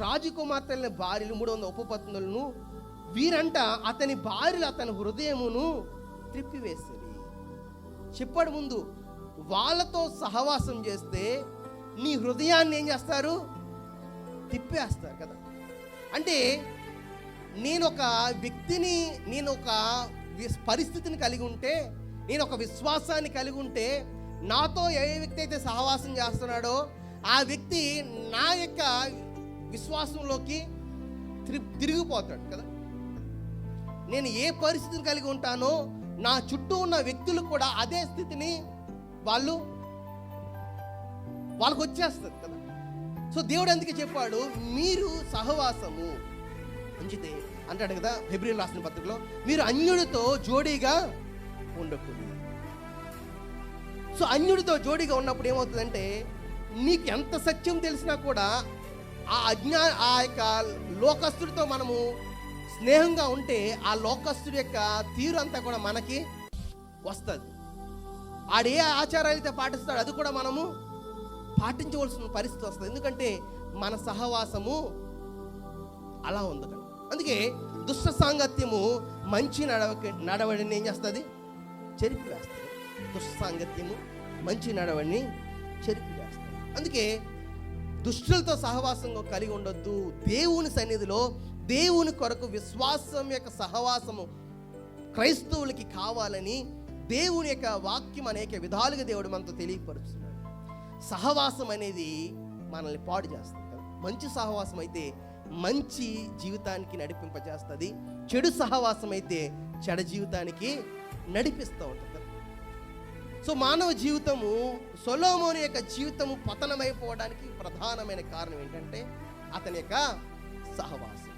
రాజకుమార్తెల భార్యలు మూడు వందల ఉపపత్నులను వీరంట అతని భార్యలు అతని హృదయమును త్రిప్పివేసేది చెప్పాడు ముందు వాళ్ళతో సహవాసం చేస్తే నీ హృదయాన్ని ఏం చేస్తారు? తిప్పేస్తారు కదా. అంటే నేను ఒక వ్యక్తిని నేను ఒక పరిస్థితిని కలిగి ఉంటే నేను ఒక విశ్వాసాన్ని కలిగి ఉంటే నాతో ఏ వ్యక్తి అయితే సహవాసం చేస్తున్నాడో ఆ వ్యక్తి నా యొక్క విశ్వాసంలోకి తిరిగిపోతాడు కదా. నేను ఏ పరిస్థితిని కలిగి ఉంటానో నా చుట్టూ ఉన్న వ్యక్తులు కూడా అదే స్థితిని వాళ్ళు వాళ్ళకు వచ్చేస్తుంది కదా. సో దేవుడు అందుకే చెప్పాడు మీరు సహవాసము మంచిదే అంటాడు కదా ఫిబ్రిల్ రాసిన పత్రికలో మీరు అన్యుడితో జోడీగా ఉండకూడదు. సో అన్యుడితో జోడీగా ఉన్నప్పుడు ఏమవుతుందంటే నీకు ఎంత సత్యం తెలిసినా కూడా ఆ అజ్ఞా ఆ యొక్క లోకస్తుడితో మనము స్నేహంగా ఉంటే ఆ లోకస్తుడి యొక్క తీరు అంతా కూడా మనకి వస్తుంది. ఆడే ఆచారాలు అయితే పాటిస్తాడు అది కూడా మనము పాటించవలసిన పరిస్థితి వస్తుంది. ఎందుకంటే మన సహవాసము అలా ఉంది అందుకే దుష్ట సాంగత్యము మంచి నడవక నడవడిని ఏం చేస్తుంది? చెరిపి వేస్తుంది దుష్ట సాంగత్యము మంచి నడవడిని చెరిపి వేస్తుంది అందుకే దుష్టులతో సహవాసంగా కలిగి ఉండొద్దు. దేవుని సన్నిధిలో దేవుని కొరకు విశ్వాసం యొక్క సహవాసము క్రైస్తవులకి కావాలని దేవుని యొక్క వాక్యం అనేక విధాలుగా దేవుడు మనతో తెలియపరుస్తున్నాడు. సహవాసం అనేది మనల్ని పాడు చేస్తుంది. కదా మంచి సహవాసం అయితే మంచి జీవితానికి నడిపింపజేస్తుంది. చెడు సహవాసం అయితే చెడ జీవితానికి నడిపిస్తూ ఉంటుంది. సో మానవ జీవితము సొలోమోని యొక్క జీవితము పతనమైపోవడానికి ప్రధానమైన కారణం ఏంటంటే అతని యొక్క సహవాసం.